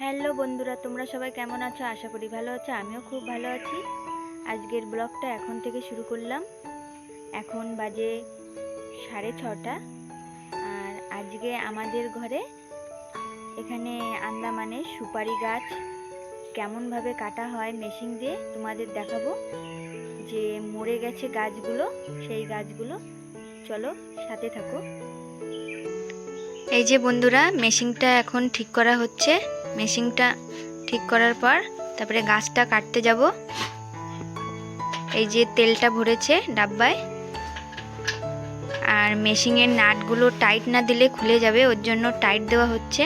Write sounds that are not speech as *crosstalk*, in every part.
Hello বন্ধুরা, তোমরা সবাই কেমন আছো? আশা করি ভালো আছো, আমিও খুব ভালো আছি। আজকের ব্লগটা এখন থেকে শুরু করলাম। এখন বাজে সাড়ে ছটা। আর আজকে আমাদের ঘরে এখানে আন্দামানে সুপারি গাছ কেমনভাবে কাটা হয়, মেশিন দিয়ে তোমাদের দেখাবো। যে মরে গেছে গাছগুলো, সেই গাছগুলো। চলো, সাথে থাকো। এই যে বন্ধুরা, মেশিনটা এখন ঠিক করা হচ্ছে। মেশিনটা ঠিক করার পর তারপরে গাছটা কাটতে যাব। এই যে তেলটা ভরেছে ডাব্বায়। আর মেশিনের নাটগুলো টাইট না দিলে খুলে যাবে, ওর জন্য টাইট দেওয়া হচ্ছে।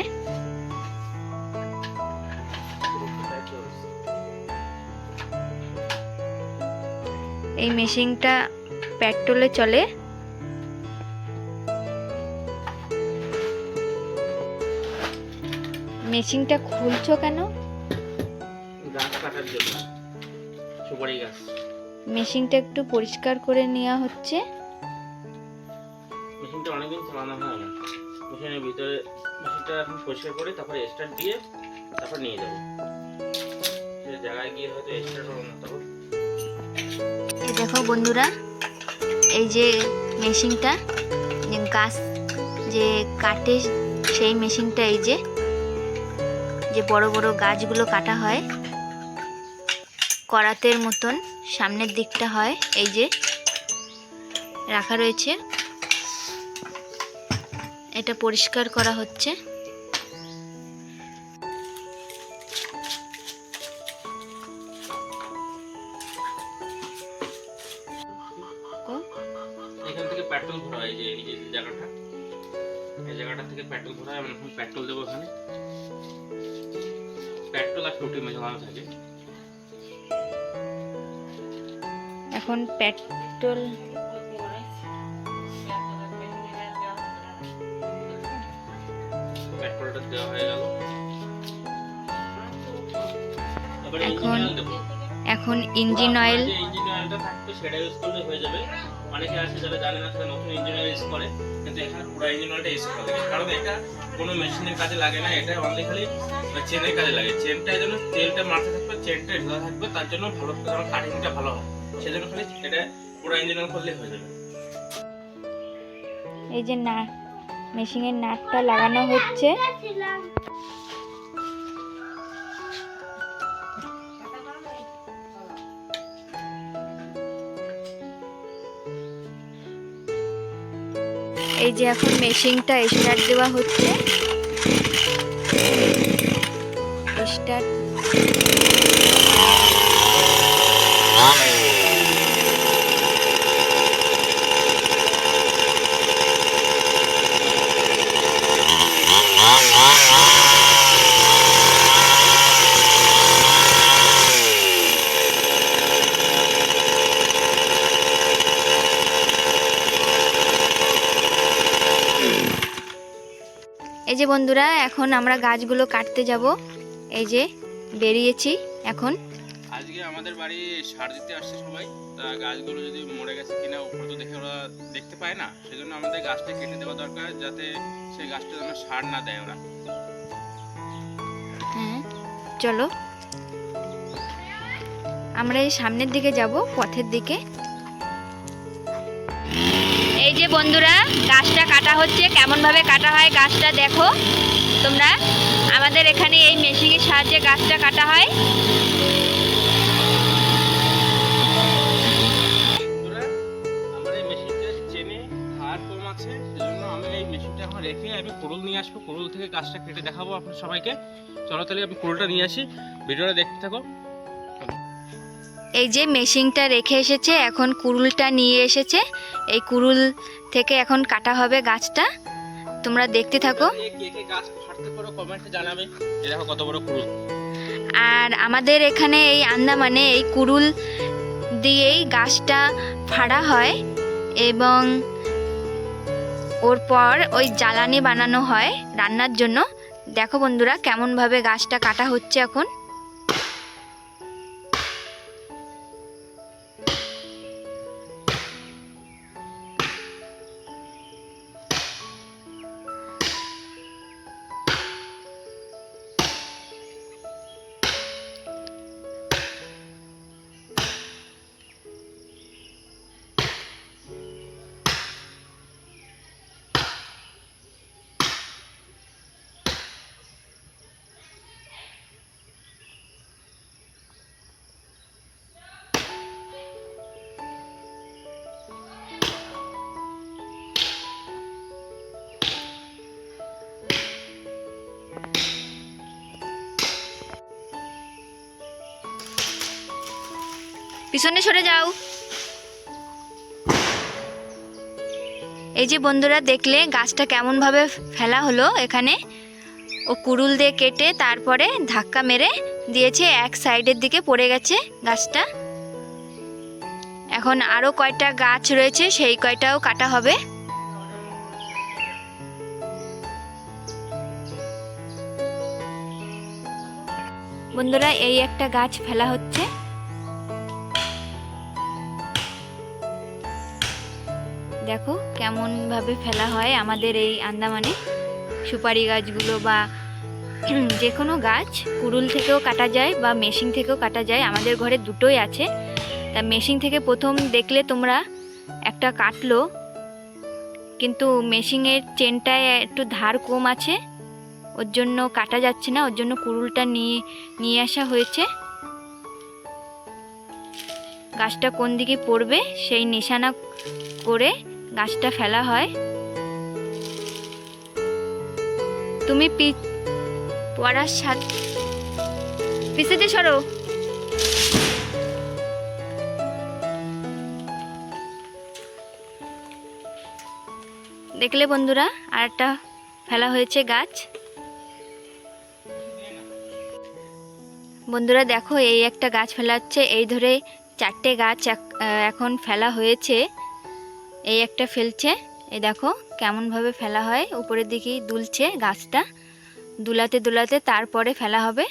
এই মেশিনটা পেট্রোলে চলে। মেশিনটা খুলছো কেন? গাছ কাটার জন্য সুপারি গাছ। মেশিনটা একটু পরিষ্কার করে নেওয়া হচ্ছে। মেশিনটা অনেকদিন চালানো হয় না। মেশিনের ভিতরে মেশিনটা এখন পরিষ্কার করে তারপরে স্টার্ট দিয়ে তারপর নিয়ে যাব। জায়গায় গিয়ে হয়তো স্টার্ট হবে না তখন দেখো বন্ধুরা এই যে মেশিনটা গাছ যে কাটে সেই মেশিনটা এই যে যে বড় বড় গাছগুলো কাটা হয়, করাতের মতন সামনের দিকটা হয়, এই যে রাখা রয়েছে। এটা পরিষ্কার করা হচ্ছে। এখান থেকে পেট্রোল ভরা এই যে, এই জায়গাটা। এই জায়গাটা থেকে পেট্রোল ভরা হয় এখন পেট্রোল দেবো পেট্রোল আর টোটি মেশানো থাকে। এখন পেট্রোল পেট্রোলটা দেওয়া হয়ে গেল। এখন ইঞ্জিন অয়েল এখন ইঞ্জিন অয়েল ইঞ্জিন অয়েলটা থাকবে সেটা ইউজ করলে হয়ে যাবে। অনেকে আছে যারা জানে না তারা নতুন ইঞ্জিন অয়েল ইউজ করে কিন্তু এখানে পুরো ইঞ্জিন অয়েলটা ইউজ করা কারণ এটা কোনো মেশিনের কাজে লাগে না, এটা অনলি খালি চেনের কাজে লাগে। চেনটা যেন তেলটা মারতে থাকবে চেনটা ঢোকা থাকবে, তার জন্য ভালো, কারণ কাটিংটা ভালো হয়। সেজন্য খালি এটা পুরো ইঞ্জিন অয়েল করলে হয়ে যাবে। এই যে না মেশিনের নাটটা লাগানো হচ্ছে। এই যে এখন মেশিনটা স্টার্ট দেওয়া হচ্ছে। স্টার্ট এই যে বন্ধুরা এখন আমরা গাছগুলো কাটতে যাব। এই যে বেরিয়েছি এখন। আজকে আমাদের বাড়ি সার দিতে আসছে সবাই। তা গাছগুলো যদি মরে গেছে কিনা উপরে তো দেখে ওরা দেখতে পায় না। সেজন্য আমাদের গাছটা কেটে দেওয়া দরকার যাতে সেই গাছটা যেন সার না দেয় ওরা। হ্যাঁ চলো। আমরা এই সামনের দিকে যাব পথের দিকে। যে বন্ধুরা, গাছটা কাটা হচ্ছে। কেমন ভাবে কাটা হয় গাছটা দেখো তোমরা। আমাদের এখানে এই মেশিনের সাহায্যে গাছটা কাটা হয়। আমি কুড়ুল নিয়ে আসব। কুড়ুল থেকে গাছটা কেটে দেখাবো আপনার সবাইকে। চলো তাহলে আমি কুড়ুলটা নিয়ে আসি। ভিডিওটা দেখতে থাকো। এই যে মেশিনটা রেখে এসেছে এখন কুরুলটা নিয়ে এসেছে। এই কুরুল থেকে এখন কাটা হবে গাছটা। তোমরা দেখতে থাকো। আর আমাদের এখানে এই আন্দামানে এই কুরুল দিয়েই গাছটা ফাড়া হয় এবং ওর পর ওই জ্বালানি বানানো হয় রান্নার জন্য। দেখো বন্ধুরা কেমনভাবে গাছটা কাটা হচ্ছে এখন। পিছনে সরে যাও। এই যে বন্ধুরা, দেখলে গাছটা কেমনভাবে ফেলা হলো এখানে। ও কুড়ুল দিয়ে কেটে তারপরে ধাক্কা মেরে দিয়েছে, এক সাইডের দিকে পড়ে গেছে গাছটা। এখন আরও কয়টা গাছ রয়েছে, সেই কয়টাও কাটা হবে। বন্ধুরা, এই একটা গাছ ফেলা হচ্ছে। দেখো কেমনভাবে ফেলা হয় আমাদের এই আন্দামানে। সুপারি গাছগুলো বা *clears throat* যে কোনো গাছ কুড়ুল থেকেও কাটা যায় বা মেশিন থেকেও কাটা যায়, আমাদের ঘরে দুটোই আছে। তা মেশিন থেকে প্রথম দেখলে তোমরা একটা কাটলো, কিন্তু মেশিনের চেনটায় একটু ধার কম আছে, ওর জন্য কাটা যাচ্ছে না, ওর জন্য কুড়ুলটা নিয়ে নিয়ে আসা হয়েছে। গাছটা কোন দিকে পড়বে সেই নিশানা করে গাছটা ফেলা হয়। তুমি পি, পড়ার সাথ পিছেতে সরো। দেখলে বন্ধুরা আর একটা ফেলা হয়েছে গাছ। বন্ধুরা দেখো, এই একটা গাছ ফেলা হচ্ছে। এই ধরে চারটে গাছ এখন ফেলা হয়েছে। এই একটা ফেলছে। এই দেখো কেমনভাবে ফেলা হয়। উপরের দিকেই দুলছে গাছটা। দুলাতে দুলাতে তারপরে ফেলা হবে।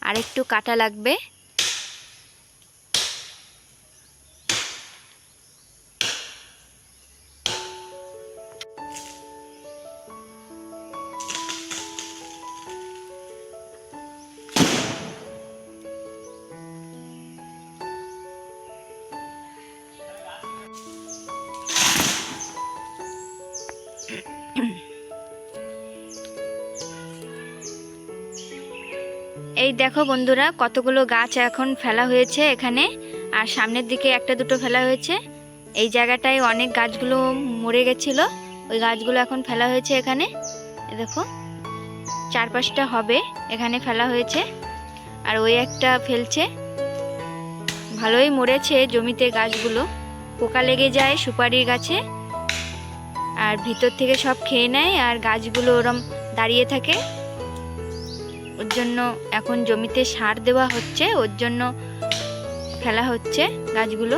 আর একটু কাটা লাগবে। এই দেখো বন্ধুরা, কতগুলো গাছ এখন ফেলা হয়েছে এখানে। আর সামনের দিকে একটা দুটো ফেলা হয়েছে। এই জায়গাটায় অনেক গাছগুলো মরে গেছিল। ওই গাছগুলো এখন ফেলা হয়েছে এখানে। দেখো চার পাঁচটা হবে, এখানে ফেলা হয়েছে। আর ওই একটা ফেলছে। ভালোই মরেছে জমিতে গাছগুলো। পোকা লেগে যায় সুপারির গাছে। আর ভিতর থেকে সব খেয়ে নেয়, আর গাছগুলো ওরম দাঁড়িয়ে থাকে। ওর জন্য এখন জমিতে সার দেওয়া হচ্ছে ওর জন্য ফেলা হচ্ছে গাছগুলো।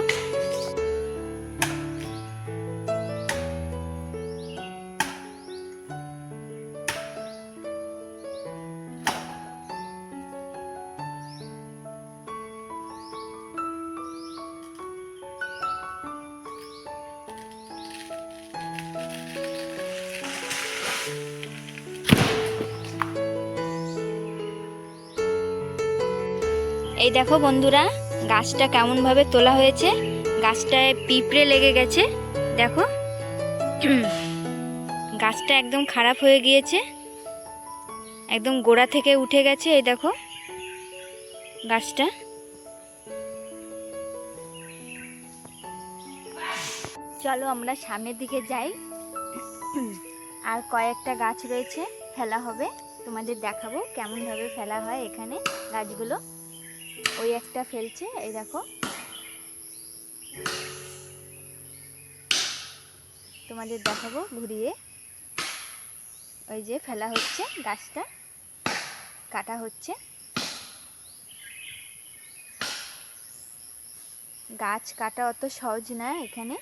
এই দেখো বন্ধুরা, গাছটা কেমনভাবে তোলা হয়েছে, গাছটায় পিঁপড়ে লেগে গেছে, দেখো। *clears throat* গাছটা একদম খারাপ হয়ে গিয়েছে, একদম গোড়া থেকে উঠে গেছে, এই দেখো গাছটা। চলো আমরা সামনের দিকে যাই। *clears throat* আর কয়েকটা গাছ রয়েছে, ফেলা হবে। তোমাদের দেখাবো কেমনভাবে ফেলা হয় এখানে গাছগুলো। ওই একটা ফেলছে, এই দেখো। তোমাদের দেখাবো ঘুরিয়ে। ওই যে ফেলা হচ্ছে গাছটা, কাটা হচ্ছে। গাছ কাটা অত সহজ না এখানে।